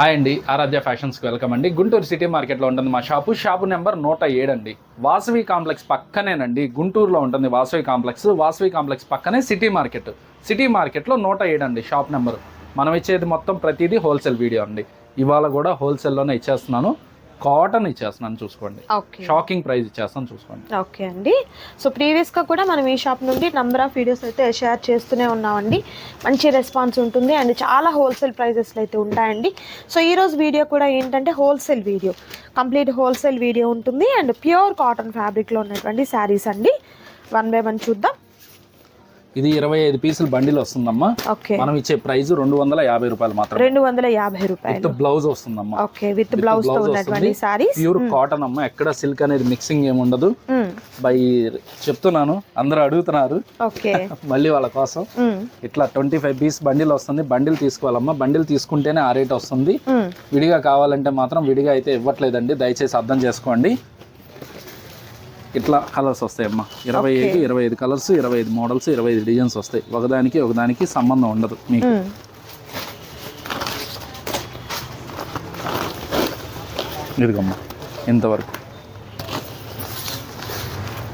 Hi అండి ఆరాధ్య ఫ్యాషన్స్కి welcome అండి. Guntur city మార్కెట్లో ఉంటుంది మా షాపు. షాపు నెంబర్ నూట ఏడండి వాసవి కాంప్లెక్స్ పక్కనేనండి. గుంటూరులో ఉంటుంది వాసవి కాంప్లెక్స్. వాసవి కాంప్లెక్స్ పక్కనే సిటీ మార్కెట్. సిటీ మార్కెట్లో నూట ఏడండి షాప్ నెంబర్. మనం ఇచ్చేది మొత్తం ప్రతిదీ హోల్సేల్ వీడియో అండి. ఇవాళ కూడా హోల్సేల్లోనే ఇచ్చేస్తున్నాను. కాటన్ ఇచ్చేస్తున్నాను చూసుకోండి. షాకింగ్ ప్రైస్ ఇచ్చేస్తాను చూసుకోండి. ఓకే అండి. సో ప్రీవియస్గా కూడా మనం ఈ షాప్ నుండి నంబర్ ఆఫ్ వీడియోస్ అయితే షేర్ చేస్తూనే ఉన్నామండి. మంచి రెస్పాన్స్ ఉంటుంది. అండ్ చాలా హోల్సేల్ ప్రైజెస్లో అయితే ఉంటాయండి. సో ఈరోజు వీడియో కూడా ఏంటంటే wholesale video. Complete wholesale video ఉంటుంది. అండ్ ప్యూర్ కాటన్ ఫ్యాబ్రిక్లో ఉన్నటువంటి శారీస్ అండి. వన్ బై వన్ చూద్దాం. ఇది ఇరవై ఐదు పీసులు బండిల్ వస్తుందమ్మా. మనం ఇచ్చే ప్రైస్ రెండు వందల యాభై రూపాయలు మాత్రం రెండు వందల యాభై రూపాయలు. విత్ బ్లౌజ్ వస్తుందమ్మా. Okay with blouse pure cotton అమ్మ. ఎక్కడ సిల్క్ అనేది మిక్సింగ్ ఏమి ఉండదు. బై చెప్తున్నాను అందరూ అడుగుతున్నారు. ఓకే. మళ్ళీ వాళ్ళ కోసం. ఇట్లా ట్వంటీ ఫైవ్ పీస్ బండిల్ వస్తుంది. బండిల్ తీసుకోవాలమ్మా. బండిల్ తీసుకుంటేనే ఆ రేట్ వస్తుంది. విడిగా కావాలంటే మాత్రం విడిగా అయితే ఇవ్వట్లేదండి. దయచేసి అర్థం చేసుకోండి. ఇట్లా కలర్స్ వస్తాయమ్మా. ఇరవై ఐదు ఇరవై ఐదు కలర్స్ ఇరవై ఐదు మోడల్స్ ఇరవై ఐదు డిజైన్స్ వస్తాయి. ఒకదానికి ఒకదానికి సంబంధం ఉండదు మీకు. ఇదిగమ్మా ఇంతవరకు.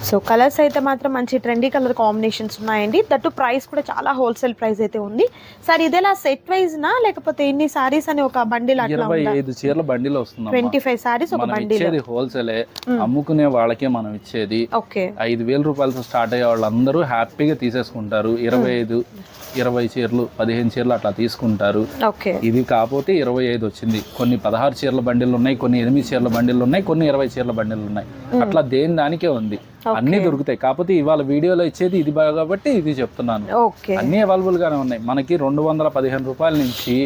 సో కలర్స్ అయితే మాత్రం మంచి ట్రెండీ కలర్ కాంబినేషన్స్ ఉన్నాయండి. దట్టు ప్రైస్ కూడా చాలా హోల్సేల్ ప్రైస్ అయితే ఉంది. సార్ ఇదేలా సెట్ వైజ్ నా? లేకపోతే ఇన్ని సారీస్ అని ఒక బండిల్ అట్లా ఇరవై ఐదు చీరల బండిలో వస్తుందమ్మా. ట్వంటీ ఫైవ్ సారీస్ ఒక బండిల్. హోల్సేలే అమ్ముకునే వాళ్ళకే మనం ఇచ్చేది. ఓకే. ఐదు వేల రూపాయలతో స్టార్ట్ అయ్యే వాళ్ళందరూ హ్యాపీగా తీసేసుకుంటారు. ఇరవై ఐదు ఇరవై చీరలు పదిహేను చీరలు అట్లా తీసుకుంటారు. ఇది కాకపోతే ఇరవై ఐదు వచ్చింది. కొన్ని పదహారు చీరల బండిలు ఉన్నాయి కొన్ని ఎనిమిది చీరల బండిలు ఉన్నాయి కొన్ని ఇరవై చీరల బండిలు ఉన్నాయి. అట్లా దేని దానికే ఉంది. అన్ని దొరుకుతాయి. కాకపోతే ఇవాళ వీడియోలో ఇచ్చేది ఇది బాగా కాబట్టి ఇది చెప్తున్నాను. ఓకే. అన్ని అవైలబుల్ గానే ఉన్నాయి. మనకి రెండు వందల పదిహేను రూపాయల నుంచి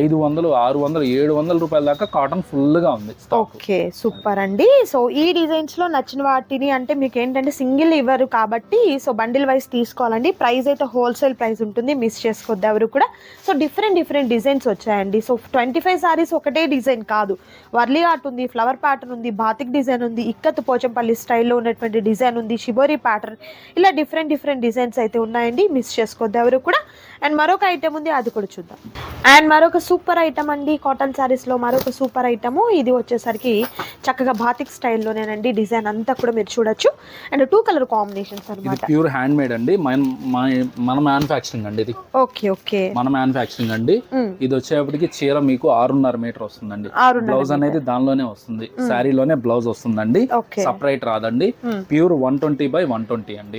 ఐదు వందలు ఆరు వందలు ఏడు వందల రూపాయల దాకా కాటన్ ఫుల్గా ఉంది ఓకే సూపర్ అండి. సో ఈ డిజైన్స్లో నచ్చిన వాటిని అంటే మీకు ఏంటంటే సింగిల్ ఇవ్వరు కాబట్టి సో బండిల్ వైస్ తీసుకోవాలండి. ప్రైస్ అయితే హోల్సేల్ ప్రైస్ ఉంటుంది. మిస్ చేసుకోవద్దు ఎవరు కూడా. సో డిఫరెంట్ డిఫరెంట్ డిజైన్స్ వచ్చాయండి. సో ట్వంటీ ఫైవ్ సారీస్ ఒకటే డిజైన్ కాదు. వర్లీ ఆర్ట్ ఉంది ఫ్లవర్ ప్యాటర్న్ ఉంది బాతిక్ డిజైన్ ఉంది ఇక్కత్ పోచంపల్లి స్టైల్లో ఉన్నటువంటి డిజైన్ ఉంది షిబోరి ప్యాటర్న్ ఇలా డిఫరెంట్ డిఫరెంట్ డిజైన్స్ అయితే ఉన్నాయండి. మిస్ చేసుకోవద్దు ఎవరు కూడా. అండ్ మరొక ఐటమ్ ఉంది అది కూడా చూద్దాం. అండ్ మరొక సూపర్ ఐటమ్ అండి కాటన్ శారీస్లో మరొక సూపర్ ఐటమ్ ఇది వచ్చేసరికి చక్కగా బాతిక్ స్టైల్లోనేనండి డిజైన్ అంతా కూడా మీరు చూడొచ్చు. అండ్ టూ కలర్ కాంబినేషన్స్ అనమాట ప్యూర్ హ్యాండ్ మేడ్ అండి. మన మ్యానుఫ్యాక్చరింగ్ అండి ఇది. Okay okay. మన మ్యానుఫ్యాక్చరింగ్ అండి. ఇది వచ్చేప్పటికి చీర మీకు ఆరున్నర మీటర్ వస్తుందండి. బ్లౌజ్ అనేది దానిలోనే వస్తుంది. శారీలోనే బ్లౌజ్ వస్తుందండి. ఓకే. సపరేట్ రాదండి. Pure one twenty by one twenty అండి.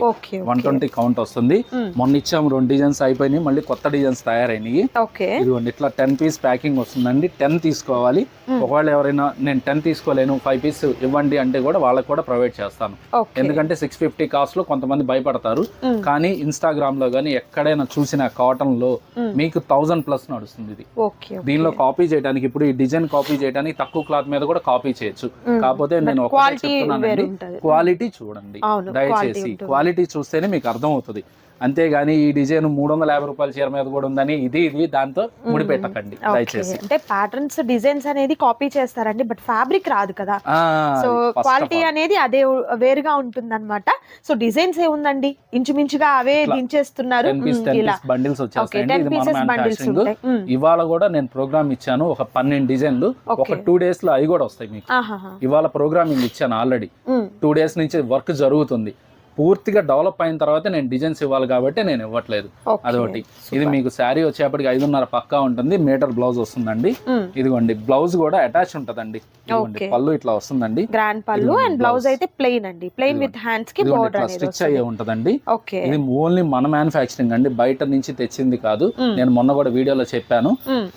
వన్ ట్వంటీ కౌంట్ వస్తుంది. మొన్న ఇచ్చాము రెండు డిజైన్స్ అయిపోయినాయి మళ్ళీ కొత్త డిజైన్స్ తయారైనవి ఓకే. ఇదిగోండి ఇట్లా టెన్ పీస్ ప్యాకింగ్ వస్తుందండి. టెన్ తీసుకోవాలి. ఒకవేళ ఎవరైనా నేను టెన్ తీసుకోలేను ఫైవ్ పీస్ ఇవ్వండి అంటే కూడా వాళ్ళకి కూడా ప్రొవైడ్ చేస్తాను. ఎందుకంటే సిక్స్ ఫిఫ్టీ కాస్ట్లో కొంతమంది భయపడతారు. కానీ ఇన్స్టాగ్రామ్లో కానీ ఎక్కడైనా చూసిన కాటన్లో. మీకు థౌజండ్ ప్లస్ నడుస్తుంది ఇది. దీనిలో కాపీ చేయడానికి ఇప్పుడు ఈ డిజైన్ కాపీ చేయడానికి తక్కువ క్లాత్ మీద కూడా కాపీ చేయొచ్చు. కాకపోతే నేను ఒకటే చెప్తున్నానండి. క్వాలిటీ చూడండి దయచేసి. క్వాలిటీ చూస్తేనే మీకు అర్థం అవుతుంది అంతేగాని ఈ డిజైన్ మూడు వందల యాభై రూపాయల చీర మీద కూడా ఉందని ఇది ఇది దాంతో ముడిపెట్టకండి దయచేసి. అంటే ప్యాటర్న్స్ డిజైన్స్ అనేది కాపీ చేస్తారండి బట్ ఫ్యాబ్రిక్ రాదు కదా. So quality. అనేది అదే వేరుగా ఉంటుంది అనమాట సో డిజైన్స్ ఏముందండి? ఇంచుమించుగా అవే దించేస్తున్నారు. 10 పీస్ మ్మ్, టెన్ ఇలా. Piece bundles hmm. ఇవాళ కూడా నేను ప్రోగ్రామ్ ఇచ్చాను ఒక పన్నెండు డిజైన్లు. ఒక. టూ డేస్లో అవి కూడా వస్తాయి మీకు. ఇవాళ ప్రోగ్రామింగ్ ఇచ్చాను ఆల్రెడీ. టూ డేస్ నుంచి వర్క్ జరుగుతుంది. పూర్తిగా డెవలప్ అయిన తర్వాత నేను డిజైన్స్ ఇవ్వాలి కాబట్టి నేను ఇవ్వట్లేదు. అదొకటి. ఇది మీకు శారీ వచ్చేప్పటికి ఐదున్నర పక్కా ఉంటుంది. మీటర్ బ్లౌజ్ వస్తుందండి. ఇదిగోండి బ్లౌజ్ కూడా అటాచ్ ఉంటదండి. ఇదిగోండి. పళ్ళు ఇట్లా వస్తుందండి. గ్రాండ్ పళ్ళు అండ్ బ్లౌజ్. అయితే ప్లెయిన్ అండి. ప్లెయిన్ విత్ హ్యాండ్స్కి బోర్డర్ స్టిచ్ అయ్యే. ఉంటదండి. ఓకే. ఇది ఓన్లీ మన మ్యానుఫ్యాక్చరింగ్ అండి. బయట నుంచి తెచ్చింది కాదు. నేను మొన్న కూడా వీడియోలో చెప్పాను.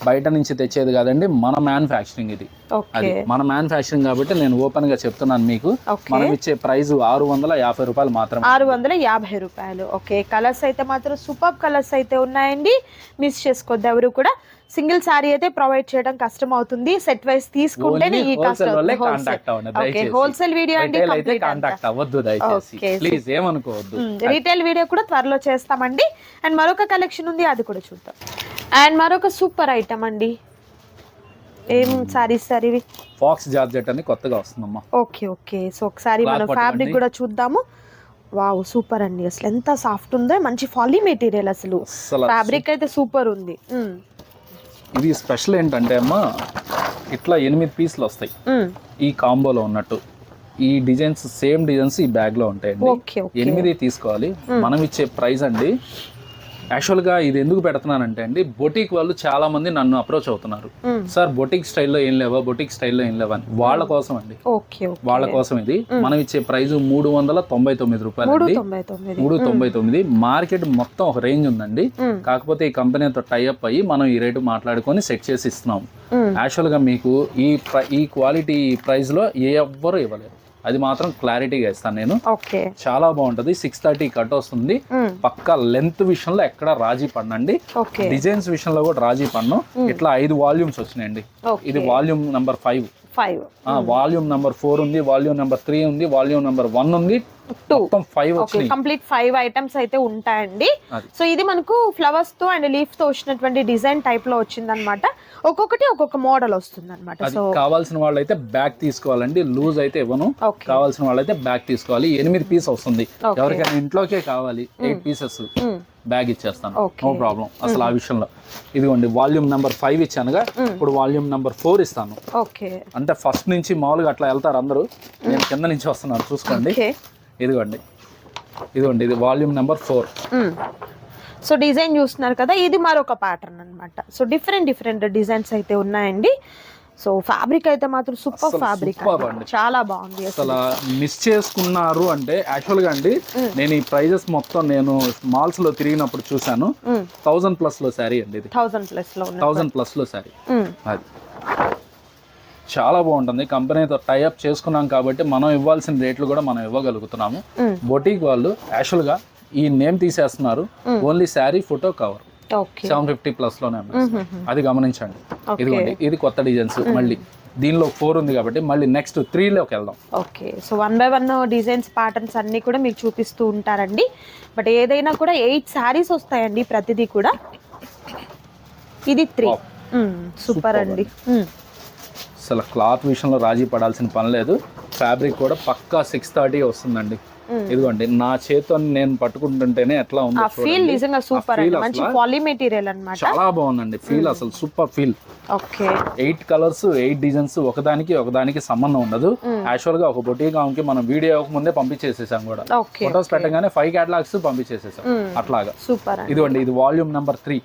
బయట నుంచి తెచ్చేది కాదండి మన మ్యానుఫ్యాక్చరింగ్ ఇది. అది మన మ్యానుఫ్యాక్చరింగ్ కాబట్టి నేను ఓపెన్గా చెప్తున్నాను మీకు. మనం ఇచ్చే ప్రైస్ ఆరు వందల యాభై రూపాయలు మాత్రమే ఆరు వందల యాభై రూపాయలు. ఓకే కలర్స్ అయితే మాత్రం సూపర్ కలర్స్ అయితే ఉన్నాయండి. మిస్ చేసుకోవద్దు ఎవరు కూడా. సింగిల్ సారీ అయితే ప్రొవైడ్ చేయడం కష్టం అవుతుంది. సెట్ వైస్ తీసుకుంటేనే ఈ హోల్సేల్ వీడియో అండి రిటైల్ వీడియో కూడా త్వరలో చేస్తామండి. అండ్ మరొక కలెక్షన్ ఉంది అది కూడా చూద్దాం. అండ్ మరొక సూపర్ ఐటమ్ అండి. ఏం సారీస్ సార్ ఇవి ఫాక్స్ జార్జెట్ అని కొత్తగా వస్తుందమ్మా. Okay okay. సో ఒకసారి మనం. ఫ్యాబ్రిక్ కూడా చూద్దాము. వావ్ సూపర్ అండి. అసలు ఎంత సాఫ్ట్ ఉందో మంచి ఫాలీ మెటీరియల్ అసలు. ఫ్యాబ్రిక్ అయితే సూపర్ ఉంది. ఇది స్పెషల్ ఏంటంటే అమ్మా ఇట్లా ఎనిమిది పీసులు వస్తాయి. ఈ కాంబోలో ఉన్నట్టు. ఈ డిజైన్స్ సేమ్ డిజైన్స్ ఈ బ్యాగ్లో ఉంటాయండి ఎనిమిది తీసుకోవాలి. మనం ఇచ్చే ప్రైస్ అండి యాక్చువల్గా ఇది ఎందుకు పెడుతున్నానంటే అండి బొటిక్ వాళ్ళు చాలా మంది నన్ను అప్రోచ్ అవుతున్నారు. సార్ బొటిక్ స్టైల్లో ఏం లేవా బొటిక్ స్టైల్లో ఏం లేవా అని. వాళ్ళ కోసం అండి వాళ్ళ కోసం ఇది మనం ఇచ్చే ప్రైస్ మూడు వందల తొంభై తొమ్మిది రూపాయలు అండి మూడు తొంభై తొమ్మిది. మార్కెట్ మొత్తం ఒక రేంజ్ ఉందండి. కాకపోతే ఈ కంపెనీతో టైఅప్ అయ్యి మనం ఈ రేటు మాట్లాడుకొని సెట్ చేసి ఇస్తున్నాం. యాక్చువల్గా మీకు ఈ ఈ క్వాలిటీ ప్రైస్లో ఏ ఎవ్వరు ఇవ్వలేరు. అది మాత్రం క్లారిటీగా ఇస్తాను నేను. చాలా బాగుంటుంది. సిక్స్ థర్టీ కట్ వస్తుంది. పక్క లెంత్ విషయంలో ఎక్కడ రాజీ పడనండి. డిజైన్స్ విషయంలో కూడా రాజీ పడను. ఇట్లా ఐదు వాల్యూమ్స్ వచ్చినాయండి. ఇది volume number five five volume number four ఉంది వాల్యూమ్ నెంబర్ త్రీ ఉంది వాల్యూమ్ నెంబర్ వన్ ఉంది two. Five complete five items అయితే ఉంటాయండి. సో ఇది మనకు ఫ్లవర్స్తో అండ్ లీఫ్తో వచ్చినటువంటి డిజైన్ టైప్లో వచ్చిందనమాట ఒక్కొక్కటి ఒక్కొక్క మోడల్ వస్తుంది అనమాట సో కావాల్సిన వాళ్ళైతే బ్యాగ్ తీసుకోవాలండి. లూజ్ అయితే ఇవ్వను. కావాల్సిన వాళ్ళైతే బ్యాగ్ తీసుకోవాలి. ఎనిమిది పీస్ వస్తుంది. ఎవరికైనా ఇంట్లోకే కావాలి. ఎయిట్ పీసెస్ బ్యాగ్ ఇచ్చేస్తాను. నో ప్రాబ్లం అసలు ఆ విషయంలో. ఇదిగోండి వాల్యూమ్ నెంబర్ ఫైవ్ ఇచ్చానుగా. ఇప్పుడు వాల్యూమ్ నెంబర్ ఫోర్ ఇస్తాను. ఓకే అంటే ఫస్ట్ నుంచి మామూలుగా అట్లా వెళ్తారు అందరూ. నేను కింద నుంచి వస్తున్నాను చూసుకోండి. ఇదిగోండి. ఇదిగోండి ఇది volume number four. So design చూస్తున్నారు కదా ఇది మరొక ప్యాటర్న్ అన్నమాట. సో డిఫరెంట్ డిఫరెంట్ డిజైన్స్ అయితే ఉన్నాయండి. సో ఫ్యాబ్రిక్ అయితే మాత్రం సూపర్ ఫ్యాబ్రిక్. చాలా బాగుంది అసలు. మిస్ చేసుకున్నారు అంటే యాక్చువల్గా అండి నేను ఈ ప్రైజెస్ మొత్తం నేను మాల్స్లో తిరిగినప్పుడు చూశాను. థౌజండ్ ప్లస్లో శారీ అండి ఇది. థౌజండ్ ప్లస్లో థౌజండ్ ప్లస్లో శారీ. అది. చాలా బాగుంటుంది. కంపెనీతో టైఅప్ చేసుకున్నాం కాబట్టి మనం ఇవ్వాల్సిన రేట్లు కూడా మనం ఇవ్వగలుగుతున్నాము. బొటీక్ వాళ్ళు యాక్చువల్గా ఈ నేమ్ తీసేస్తున్నారు. Only sari photo cover seven fifty ప్లస్లోనే. అది గమనించండి. ఇదిగోండి ఇది కొత్త డిజైన్స్ మళ్ళీ. దీనిలో ఫోర్ ఉంది కాబట్టి మళ్ళీ నెక్స్ట్ త్రీలోకి వెళ్దాం. Okay. So one by one designs patterns అన్నీ కూడా మీకు చూపిస్తూ ఉంటారండి. బట్ ఏదైనా కూడా ఎయిట్ శారీస్ వస్తాయండి ప్రతిదీ కూడా. ఇది త్రీ. సూపర్ అండి. అసలు క్లాత్ విషయంలో రాజీ పడాల్సిన పని లేదు. ఫ్యాబ్రిక్ కూడా పక్కా సిక్స్ థర్టీ వస్తుందండి. ఇదిగోండి నా చేతితో నేను పట్టుకుంటుంటేనే ఎట్లా ఉందో ఫీల్. నిజంగా సూపర్ మంచి పాలీ మెటీరియల్ అన్నమాట. చాలా బాగుందండి. ఫీల్ అసలు super feel okay. Eight colours eight designs ఒకదానికి ఒకదానికి సంబంధం ఉండదు. యాక్చువల్గా ఒక బొటీ కి మనం వీడియో ముందే పంపించేసేసాం కూడా. ఫొటోస్ పెట్టగానే ఫైవ్ క్యాటలాగ్స్ పంపించేసేసాం. అట్లాగా. సూపర్ ఇదిగోండి ఇది వాల్యూమ్ నెంబర్ త్రీ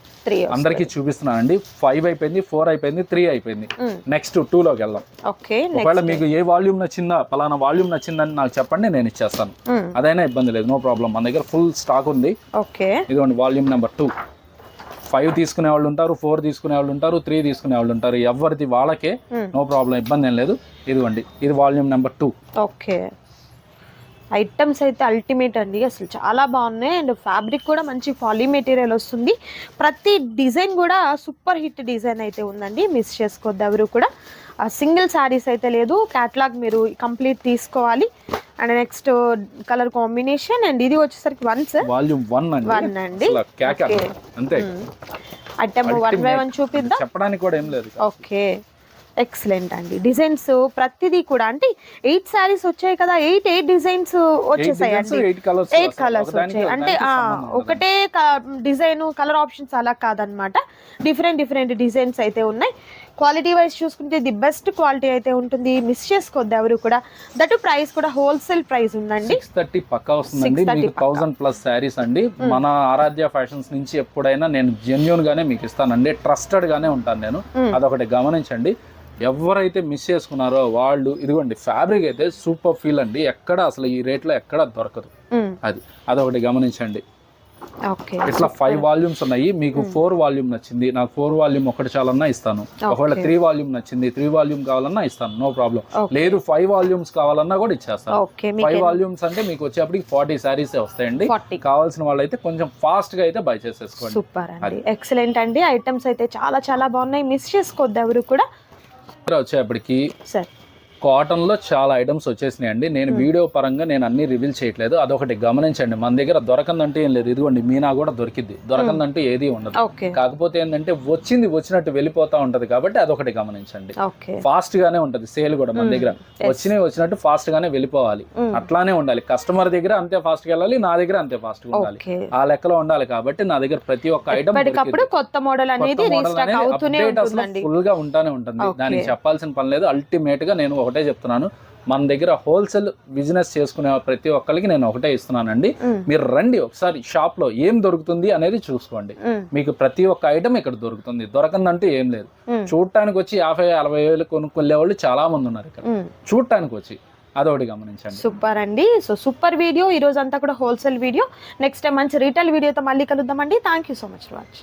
అందరికీ చూపిస్తున్నానండి. ఫైవ్ అయిపోయింది ఫోర్ అయిపోయింది త్రీ అయిపోయింది. నెక్స్ట్ టూ లోకి వెళ్దాం. ఒకవేళ మీకు ఏ వాల్యూమ్ నచ్చిందా పలానా వాల్యూమ్ నచ్చిందని నాకు చెప్పండి నేను ఇచ్చేస్తాను. అదైనా ఇబ్బంది లేదు. No problem. మన దగ్గర ఫుల్ స్టాక్ ఉంది. ఓకే. ఇదిగోండి వాల్యూమ్ నెంబర్ టూ. ఫైవ్ తీసుకునే వాళ్ళు ఉంటారు ఫోర్ తీసుకునే వాళ్ళు ఉంటారు త్రీ తీసుకునే వాళ్ళు ఉంటారు. ఎవరిది వాళ్ళకే నో ప్రాబ్లం ఇబ్బంది ఏం లేదు. ఇదిగోండి ఇది volume number two. Okay. Items అయితే అల్టిమేట్ అండి. అసలు చాలా బాగున్నాయి. అండ్ ఫ్యాబ్రిక్ కూడా మంచి పాలీ మెటీరియల్ వస్తుంది. ప్రతి డిజైన్ కూడా సూపర్ హిట్ డిజైన్ అయితే ఉందండి. మిస్ చేసుకోవద్దు ఎవరు కూడా. సింగిల్ శారీస్ అయితే లేదు. క్యాటలాగ్ మీరు కంప్లీట్ తీసుకోవాలి. And next colour combination and ఇది వచ్చేసరికి వన్స్ వాల్యూమ్ వన్ అండి. One అండి. అంతే. ఐటమ్ వన్ బై వన్ చూపిద్దాం. చెప్పడానికి కూడా ఏం లేదు ఓకే. ఎక్సలెంట్ అండి. డిజైన్స్ ప్రతిదీ కూడా అంటే ఎయిట్ శారీస్ వచ్చాయి కదా ఎయిట్ ఎయిట్ డిజైన్స్ వచ్చేసాయి అండి ఎయిట్ కలర్స్ వచ్చాయి. అంటే ఆ, ఒకటే డిజైన్ కలర్ ఆప్షన్స్ అలా కాదనమాట. డిఫరెంట్ డిఫరెంట్ డిజైన్స్ అయితే ఉన్నాయి. క్వాలిటీ వైజ్ చూసుకుంటే ది బెస్ట్ క్వాలిటీ అయితే ఉంటుంది. మిస్ చేసుకోవద్దు ఎవరు కూడా. దట్ ప్రైస్ కూడా హోల్సేల్ ప్రైస్ ఉందండి. సిక్స్ థర్టీ పక్కా వస్తుందండి. 630 మీకు థౌసండ్ ప్లస్ శారీస్ అండి. మన ఆరాధ్య ఫ్యాషన్స్ నుంచి ఎప్పుడైనా నేను జెన్యున్ గానే మీకు ఇస్తానండి. ట్రస్టెడ్ గానే ఉంటాను నేను. అదొకటి గమనించండి. ఎవరైతే మిస్ చేసుకున్నారో వాళ్ళు ఇదిగోండి ఫ్యాబ్రిక్ అయితే సూపర్ ఫీల్ అండి. ఎక్కడ అసలు ఈ రేట్లో ఎక్కడ దొరకదు. అది. అదొకటి గమనించండి. ఇట్లా ఫైవ్ వాల్యూమ్స్ ఉన్నాయి. మీకు ఫోర్ వాల్యూమ్ నచ్చింది. నాకు ఫోర్ వాల్యూమ్ ఒకటి చాలన్నా ఇస్తాను. ఒకవేళ త్రీ వాల్యూమ్ నచ్చింది త్రీ వాల్యూమ్ కావాలన్నా ఇస్తాను. నో ప్రాబ్లం లేదు ఫైవ్ వాల్యూమ్స్ కావాలన్నా కూడా ఇచ్చేస్తాను. ఓకే ఫైవ్ వాల్యూమ్స్ అంటే మీకు వచ్చేప్పటికి ఫార్టీ శారీస్ వస్తాయండి. కావాల్సిన వాళ్ళైతే కొంచెం ఫాస్ట్గా అయితే బై చేసేసుకోండి. సూపర్ అండి. ఎక్సలెంట్ అండి. ఐటమ్స్ అయితే చాలా చాలా బాగున్నాయి. మిస్ చేసుకోవద్దు ఎవరు కూడా. వచ్చేప్పటికి సార్ కాటన్లో చాలా ఐటమ్స్ వచ్చేసినాయి అండి నేను వీడియో పరంగా నేను అన్ని రివీల్ చేయట్లేదు. అదొకటి గమనించండి. మన దగ్గర దొరకందంటే ఏం లేదు. ఇదిగోండి మీనా కూడా దొరికిద్ది. దొరకందంటూ ఏది ఉండదు. కాకపోతే ఏంటంటే వచ్చింది వచ్చినట్టు వెళ్ళిపోతా ఉంటది కాబట్టి అదొకటి గమనించండి. ఫాస్ట్ గానే ఉంటది. సేల్ కూడా మన దగ్గర. వచ్చినవి వచ్చినట్టు ఫాస్ట్ గానే వెళ్ళిపోవాలి అట్లానే ఉండాలి. కస్టమర్ దగ్గర అంతే ఫాస్ట్గా వెళ్ళాలి. నా దగ్గర అంతే ఫాస్ట్గా ఉండాలి ఆ లెక్కలో ఉండాలి కాబట్టి నా దగ్గర ప్రతి ఒక్క ఐటమ్ కొత్త మోడల్ అనేది ఫుల్గా ఉంటానే ఉంటుంది. దానికి చెప్పాల్సిన పని లేదు. అల్టిమేట్గా నేను ఒకటే చెప్తున్నాను. మన దగ్గర హోల్సేల్ బిజినెస్ చేసుకునే ప్రతి ఒక్కరికి నేను ఒకటే ఇస్తున్నానండి. మీరు రండి ఒకసారి షాప్లో ఏం దొరుకుతుంది అనేది చూసుకోండి. మీకు ప్రతి ఒక్క ఐటమ్ ఇక్కడ దొరుకుతుంది. దొరకందంటూ ఏం లేదు. చూడటానికి వచ్చి యాభై అరవై వేలు కొనుక్కునే వాళ్ళు చాలా మంది ఉన్నారు ఇక్కడ. చూడటానికి వచ్చి అదొకటి గమనించండి. సూపర్ అండి. So super video. ఈ రోజు అంతా కూడా హోల్సేల్ వీడియో. నెక్స్ట్ టైం మంచి రీటైల్ వీడియోతో మళ్ళీ కలుద్దామండి. Thank you so much watch